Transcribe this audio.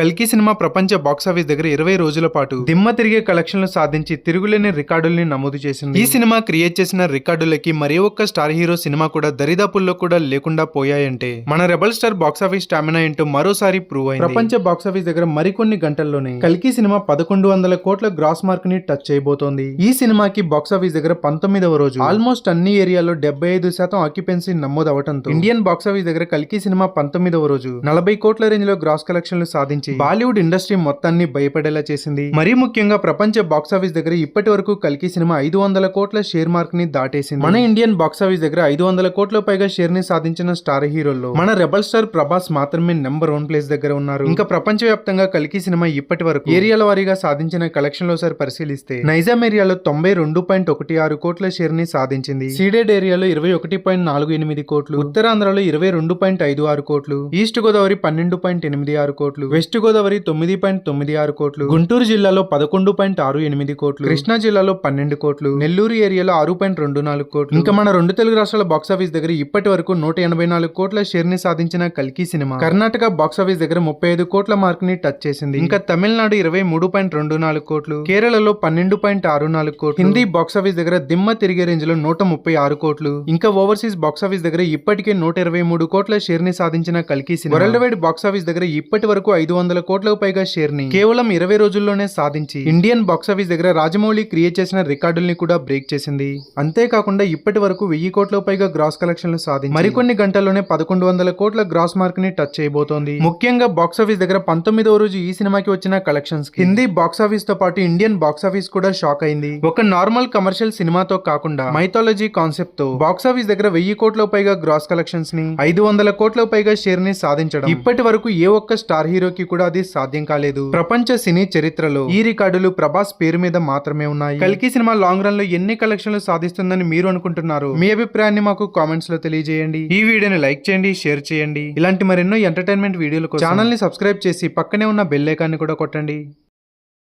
కల్కి సినిమా ప్రపంచ బాక్సాఫీస్ దగ్గర ఇరవై రోజుల పాటు దిమ్మ తిరిగే కలెక్షన్లు సాధించి తిరుగులేని రికార్డుల్ని నమోదు చేసింది. ఈ సినిమా క్రియేట్ చేసిన రికార్డులకి మరే ఒక్క స్టార్ హీరో సినిమా కూడా దరిదాపుల్లో కూడా లేకుండా పోయాయంటే మన రెబల్ స్టార్ బాక్సాఫీస్ స్టామినా ఏంటో మరోసారి ప్రూవ్ అయింది. ప్రపంచ బాక్సాఫీస్ దగ్గర మరికొన్ని గంటల్లోనే కల్కి సినిమా పదకొండు వందల కోట్ల గ్రాస్ మార్క్ని టచ్ చేయబోతోంది. ఈ సినిమాకి బాక్సాఫీస్ దగ్గర పంతొమ్మిదవ రోజు ఆల్మోస్ట్ అన్ని ఏరియాలో డెబ్బై ఐదు శాతం ఆక్యుపెన్సీ నమోదు ఇండియన్ బాక్సాఫీస్ దగ్గర కల్కి సినిమా పంతొమ్మిదవ రోజు నలభై కోట్ల రేంజ్లో గ్రాస్ కలెక్షన్లు సాధించి బాలీవుడ్ ఇండస్ట్రీ మొత్తాన్ని భయపడేలా చేసింది. మరీ ముఖ్యంగా ప్రపంచ బాక్సాఫీస్ దగ్గర ఇప్పటి వరకు కల్కి సినిమా ఐదు వందల కోట్ల షేర్ మార్క్ని దాటేసింది. మన ఇండియన్ బాక్సాఫీస్ దగ్గర ఐదు వందల కోట్ల పైగా షేర్ని సాధించిన స్టార్ హీరోల్లో మన రెబల్ స్టార్ ప్రభాస్ మాత్రమే నెంబర్ వన్ ప్లేస్ దగ్గర ఉన్నారు. ఇంకా ప్రపంచ వ్యాప్తంగా కల్కి సినిమా ఇప్పటి వరకు ఏరియాల వారీగా సాధించిన కలెక్షన్లో సార్ పరిశీలిస్తే నైజాం ఏరియాలో తొంభై రెండు పాయింట్ ఒకటి ఆరు కోట్ల షేర్ని సాధించింది. సీడెడ్ ఏరియాలో ఇరవై ఒకటి పాయింట్ నాలుగు ఎనిమిది కోట్లు. ఉత్తరాంధ్రలో ఇరవై రెండు పాయింట్ ఐదు ఆరు కోట్లు. ఈస్ట్ గోదావరి పన్నెండు పాయింట్ ఎనిమిది ఆరు కోట్లు. వెస్ట్ గోదావరి తొమ్మిది పాయింట్ తొమ్మిది ఆరు కోట్లు గుంటూరు జిల్లాలో పదకొండు పాయింట్ ఆరు ఎనిమిది కోట్లు కృష్ణా జిల్లాలో పన్నెండు కోట్లు నెల్లూరు ఏరియాలో ఆరు పాయింట్ రెండు నాలుగు కోట్లు. ఇంకా మన రెండు తెలుగు రాష్ట్రాల బాక్సాఫీస్ దగ్గర ఇప్పటి వరకు నూట ఎనభై నాలుగు కోట్ల షేర్ని సాధించిన కల్కి సినిమా. కర్ణాటక బాక్సాఫీస్ దగ్గర ముప్పై ఐదు కోట్ల మార్క్ని టచ్ చేసింది. ఇంకా తమిళనాడు ఇరవై మూడు పాయింట్ రెండు నాలుగు కోట్లు కేరళలో పన్నెండు పాయింట్ ఆరు నాలుగు కోట్లు హిందీ బాక్సాఫీస్ దగ్గర దిమ్మ తిరిగే రేంజ్లో నూట ముప్పై ఆరు కోట్లు ఇంకా ఓవర్సీస్ బాక్సాఫీస్ దగ్గర ఇప్పటికే నూట ఇరవై మూడు కోట్ల షేర్ని సాధించిన కల్కి సినిమా. వరల్డ్ వైడ్ బాక్సాఫీస్ దగ్గర ఇప్పటి వరకు ఐదు వందల కోట్లకు పైగా షేర్ని కేవలం ఇరవై రోజుల్లోనే సాధించి ఇండియన్ బాక్సాఫీస్ దగ్గర రాజమౌళి క్రియేట్ చేసిన రికార్డుల్ని కూడా బ్రేక్ చేసింది. అంతేకాకుండా ఇప్పటి వరకు వెయ్యి కోట్లకు పైగా గ్రాస్ కలెక్షన్లు సాధించి మరికొన్ని గంటల్లోనే పదకొండు వందల కోట్ల గ్రాస్ మార్క్ని టచ్ చేయబోతోంది. ముఖ్యంగా బాక్సాఫీస్ దగ్గర పంతొమ్మిదవ రోజు ఈ సినిమాకి వచ్చిన కలెక్షన్స్ హిందీ బాక్సాఫీస్తో పాటు ఇండియన్ బాక్సాఫీస్ కూడా షాక్ అయింది. ఒక నార్మల్ కమర్షియల్ సినిమాతో కాకుండా మైథాలజీ కాన్సెప్ట్తో బాక్సాఫీస్ దగ్గర వెయ్యి కోట్ల పైగా గ్రాస్ కలెక్షన్స్ని ఐదు వందల కోట్ల పైగా షేర్ని సాధించడం ఇప్పటి వరకు ఏ ఒక్క స్టార్ హీరోకి కూడా అది సాధ్యం కాలేదు. ప్రపంచ సినీ చరిత్రలో ఈ రికార్డులు ప్రభాస్ పేరు మీద మాత్రమే ఉన్నాయి. కల్కి సినిమా లాంగ్ రన్లో ఎన్ని కలెక్షన్లు సాధిస్తుందని మీరు అనుకుంటున్నారు? మీ అభిప్రాయాన్ని మాకు కామెంట్స్లో తెలియజేయండి. ఈ వీడియోని లైక్ చేయండి షేర్ చేయండి. ఇలాంటి మరెన్నో ఎంటర్టైన్మెంట్ వీడియోలు ఛానల్ని సబ్స్క్రైబ్ చేసి పక్కనే ఉన్న బెల్ ఐకాన్ని కూడా కొట్టండి.